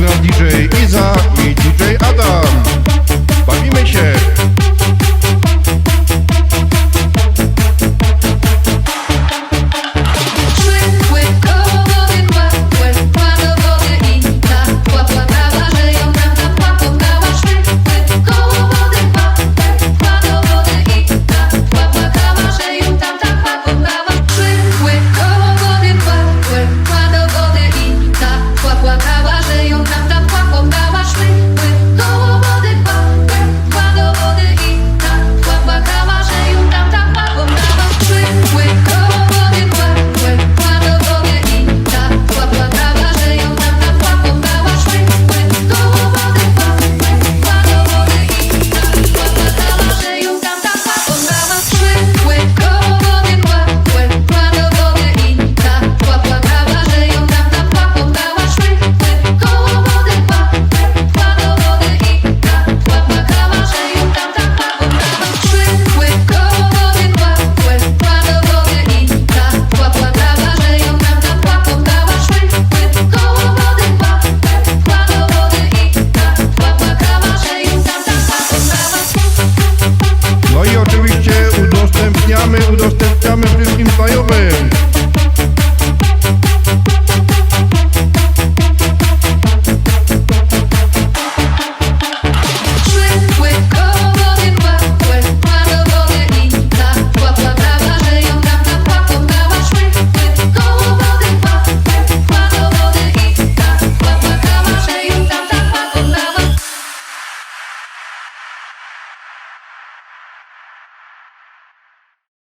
Techno DJ you left Open.